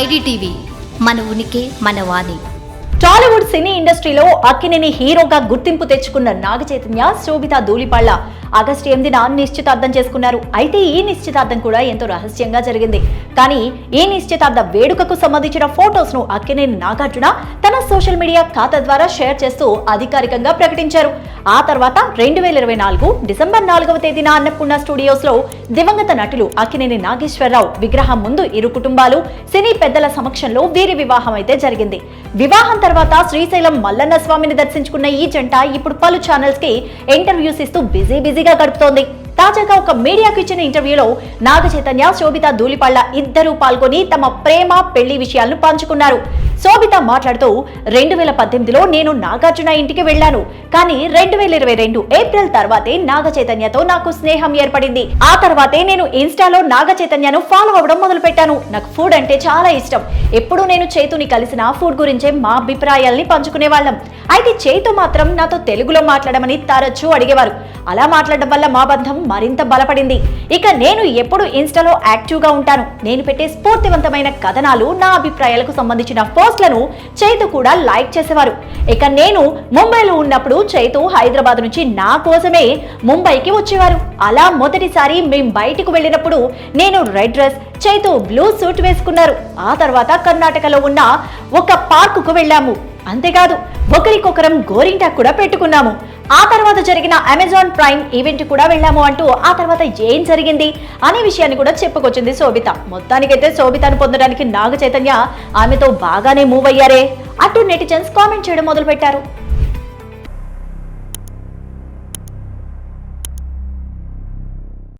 IDTV మన ఉనికి మన వాణి. టాలీవుడ్ సినీ ఇండస్ట్రీలో అక్కినేని హీరోగా గుర్తింపు తెచ్చుకున్న నాగచైతన్య శోభిత ధూళిపాళ్ళ ఆగస్టు ఎనిమిదిన నిశ్చితార్థం చేసుకున్నారు. అయితే ఈ నిశ్చితార్థం కూడా ఎంతో రహస్యంగా జరిగింది. కానీ ఈ నిశ్చితార్థ వేడుకకు సంబంధించిన ఫొటోస్ను అక్కినేని నాగార్జున తన సోషల్ మీడియా ఖాతా ద్వారా షేర్ చేస్తూ అధికారికంగా ప్రకటించారు. ఆ తర్వాత రెండు వేల ఇరవై నాలుగు డిసెంబర్ నాలుగవ తేదీన అన్నపూర్ణ స్టూడియోస్లో దివంగత నటులు అక్కినేని నాగేశ్వరరావు విగ్రహం ముందు ఇరు కుటుంబాలు సినీ పెద్దల సమక్షంలో వీరి వివాహం అయితే జరిగింది. వివాహం తర్వాత శ్రీశైలం మల్లన్న స్వామిని దర్శించుకున్న ఈ జంట ఇప్పుడు పలు ఛానల్స్కి ఇంటర్వ్యూస్ ఇస్తూ బిజీ బిజీగా గడుపుతోంది. తాజాగా ఒక మీడియాకు ఇచ్చిన ఇంటర్వ్యూలో నాగ చైతన్య శోభిత ధూళిపాళ్ళ ఇద్దరూ పాల్గొని తమ ప్రేమ పెళ్ళి విషయాలను పంచుకున్నారు. శోభిత మాట్లాడుతూ రెండు వేల పద్దెనిమిదిలో నేను నాగార్జున ఇంటికి వెళ్ళాను. కానీ రెండు వేల ఇరవై రెండు ఏప్రిల్ తర్వాతే నాగ చైతన్యతో నాకు స్నేహం ఏర్పడింది. ఆ తర్వాతే నేను ఇన్స్టాలో నాగ చైతన్యను ఫాలో అవ్వడం మొదలు పెట్టాను నాకు ఫుడ్ అంటే చాలా ఇష్టం. ఎప్పుడు నేను చేతుని కలిసిన ఫుడ్ గురించే మా అభిప్రాయాల్ని పంచుకునే వాళ్ళం అయితే చేతు మాత్రం నాతో తెలుగులో మాట్లాడమని తరచూ అడిగేవారు. అలా మాట్లాడడం వల్ల మా బంధం మరింత బలపడింది. ఇక నేను ఎప్పుడు ఇన్స్టాలో యాక్టివ్గా ఉంటాను. నేను పెట్టే స్ఫూర్తివంతమైన కథనాలు నా అభిప్రాయాలకు సంబంధించిన పోస్ట్లను చైతు కూడా లైక్ చేసేవారు. ఇక నేను ముంబైలో ఉన్నప్పుడు చైతు హైదరాబాద్ నుంచి నా కోసమే ముంబైకి వచ్చేవారు. అలా మొదటిసారి మేము బయటకు వెళ్ళినప్పుడు నేను red dress Chaitu blue suit వేసుకున్నారు. ఆ తర్వాత కర్ణాటకలో ఉన్న ఒక పార్కుకు వెళ్ళాము. అంతేకాదు ఒకరికొకరం గోరింటాక్ కూడా పెట్టుకున్నాము. ఆ తర్వాత జరిగిన అమెజాన్ ప్రైమ్ ఈవెంట్ కూడా వెళ్ళాము అంటూ ఆ తర్వాత ఏం జరిగింది అనే విషయాన్ని కూడా చెప్పుకొచ్చింది శోభిత. మొత్తానికైతే శోభితను పొందడానికి నాగ చైతన్య ఆమెతో బాగానే మూవ్ అయ్యారే అటు నెటిజన్స్ కామెంట్ చేయడం మొదలు పెట్టారు